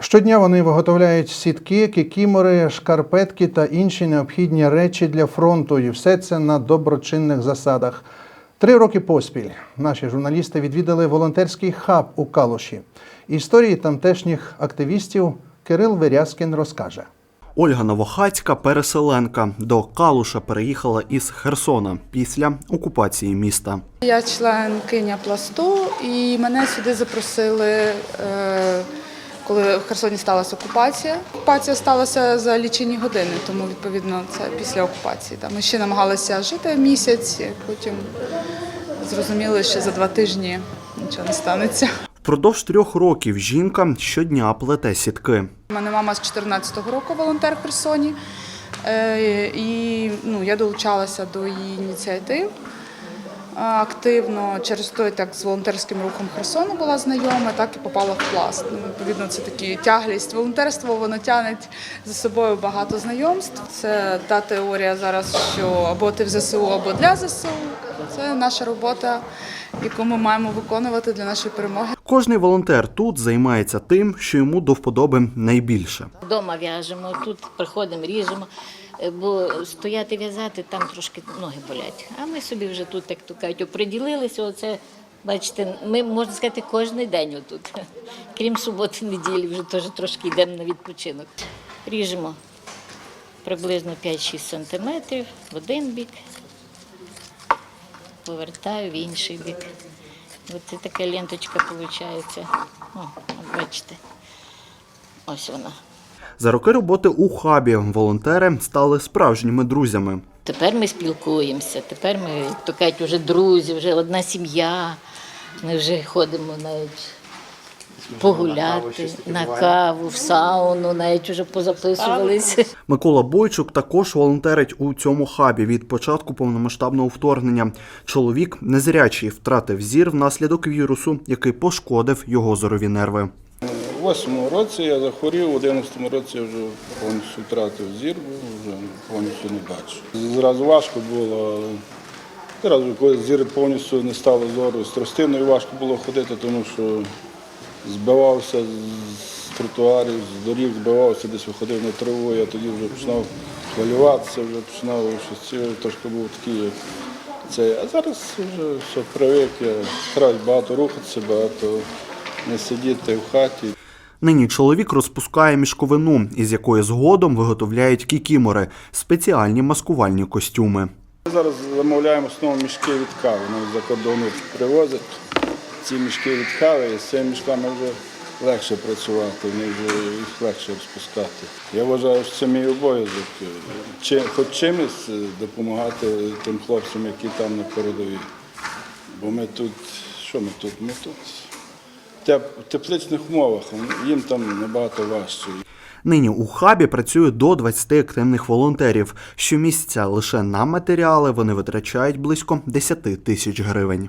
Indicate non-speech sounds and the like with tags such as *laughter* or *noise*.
Щодня вони виготовляють сітки, кікімори, шкарпетки та інші необхідні речі для фронту, і все це на доброчинних засадах. Три роки поспіль наші журналісти відвідали волонтерський хаб у Калуші. Історії тамтешніх активістів Кирил Верязкін розкаже. Ольга Новохацька переселенка до Калуша переїхала із Херсона після окупації міста. Я членкиня пласту, і мене сюди запросили, е, коли в Херсоні сталася окупація. Окупація сталася за лічені години, тому відповідно це після окупації. Ми ще намагалися жити місяць, потім зрозуміли, що за два тижні нічого не станеться. Впродовж трьох років жінка щодня плете сітки. У мене мама з 14-го року волонтер в Херсоні, Е, і ну, я долучалася до її ініціатив активно. Через то я так з волонтерським рухом Херсону була знайома, так і попала в пласт. Ну, відповідно, це такі тяглість. Волонтерство воно тягне за собою багато знайомств. Це та теорія зараз, що або ти в ЗСУ, або для ЗСУ. Це наша робота, яку ми маємо виконувати для нашої перемоги. Кожний волонтер тут займається тим, що йому до вподоби найбільше. Вдома в'яжемо, тут приходимо, ріжемо, бо стояти в'язати там трошки ноги болять. А ми собі вже тут, як то кажуть, оприділилися. Оце, бачите, ми можна сказати, кожен день отут. *laughs* Крім суботи, неділі, вже теж трошки йдемо на відпочинок. Ріжемо приблизно 5-6 сантиметрів в один бік, повертаю в інший бік. Оце така ленточка виходить. О, бачите. Ось вона. За роки роботи у хабі волонтери стали справжніми друзями. Тепер ми спілкуємося, тепер ми, як то кажуть, вже друзі, вже одна сім'я. Ми вже ходимо навіть погуляти, на каву, в сауну, навіть вже позаписувалися. Микола Бойчук також волонтерить у цьому хабі від початку повномасштабного вторгнення. Чоловік незрячий втратив зір внаслідок вірусу, який пошкодив його зорові нерви. У восьмому році я захворів, у 11-му році я вже повністю втратив зір, вже повністю не бачу. Зразу важко було, зразу коли зір повністю не стало зору, з тростиною важко було ходити, тому що збивався з тротуарів, з доріг, збивався, десь виходив на траву, я тоді вже починав хвилюватися, вже починав щось трошки був такий. як Це, а зараз вже все привик, я стараюсь багато рухатися, багато не сидіти в хаті. Нині чоловік розпускає мішковину, із якої згодом виготовляють кікімори спеціальні маскувальні костюми. Ми зараз замовляємо основно мішки від кави. Нам за кордону привозять ці мішки від кави, і з цими мішками вже легше працювати, вони вже їх легше розпускати. Я вважаю, що це мій обов'язок, чи, хоч чимось допомагати тим хлопцям, які там на передовій. Бо ми тут, що ми тут? Ми тут в тепличних умовах, їм там набагато важче. Нині у хабі працює до 20 активних волонтерів. Щомісяця лише на матеріали вони витрачають близько 10 тисяч гривень.